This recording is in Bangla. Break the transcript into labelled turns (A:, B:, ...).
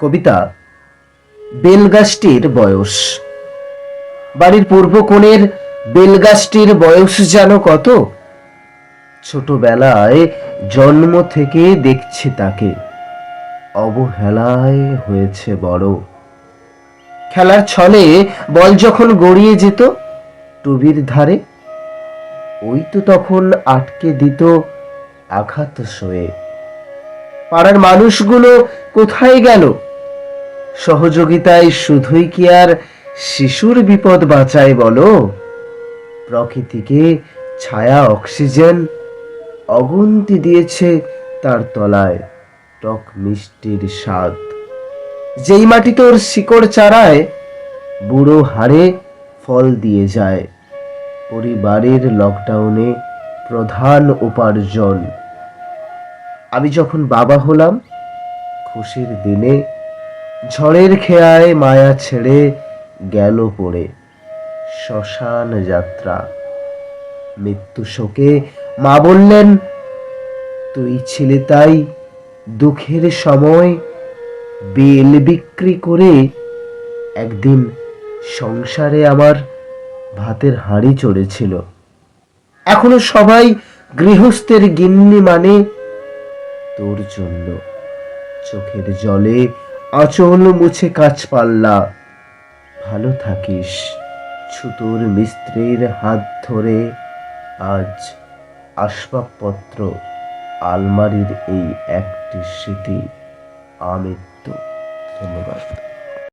A: কবিতা, বেলগাছটির বয়স। বাড়ির পূর্ব কোণের বেলগাছটির বয়স যেন কত? ছোটবেলায় জন্ম থেকে দেখছি তাকে। অবহেলায় হয়েছে বড়। খেলার ছলে বল যখন গড়িয়ে যেত, টুবির ধারে, ওই তো তখন আটকে দিত আঘাত সয়ে। পাড়ার মানুষগুলো কোথায় গেল? সহযোগিতায় শুধুই কি আর শিশুর বিপদ বাঁচায় বলো? প্রকৃতিকে ছায়া অক্সিজেন অগুন্তি দিয়েছে তার তলায় টক মিষ্টির স্বাদ। যেই মাটি তোর শিকড় চারায়, বুড়ো হাড়ে ফল দিয়ে যায়। পরিবারের লকডাউনে প্রধান উপার্জন। আমি যখন বাবা হলাম, খুশির দিনে ঝড়ের খেয়ায় মায়া ছেড়ে গেল পড়ে। শ্মশান যাত্রা। মৃত্যু শোকে মা বললেন, তুই ছিলে তাই দুঃখের সময় বেল বিক্রি করে একদিন সংসারে আমার ভাতের হাঁড়ি চড়েছিল। এখনও সবাই গৃহস্থের গিন্নি মানে তোর জন্য। চোখের জলে আঁচল মুছে কাজ পাল্লা। ভালো থাকিস, ছুতোর মিস্ত্রির হাত ধরে। আজ আসবাবপত্র, আলমারির এই একটি স্মৃতি আমৃত্যু ধন্যবাদ।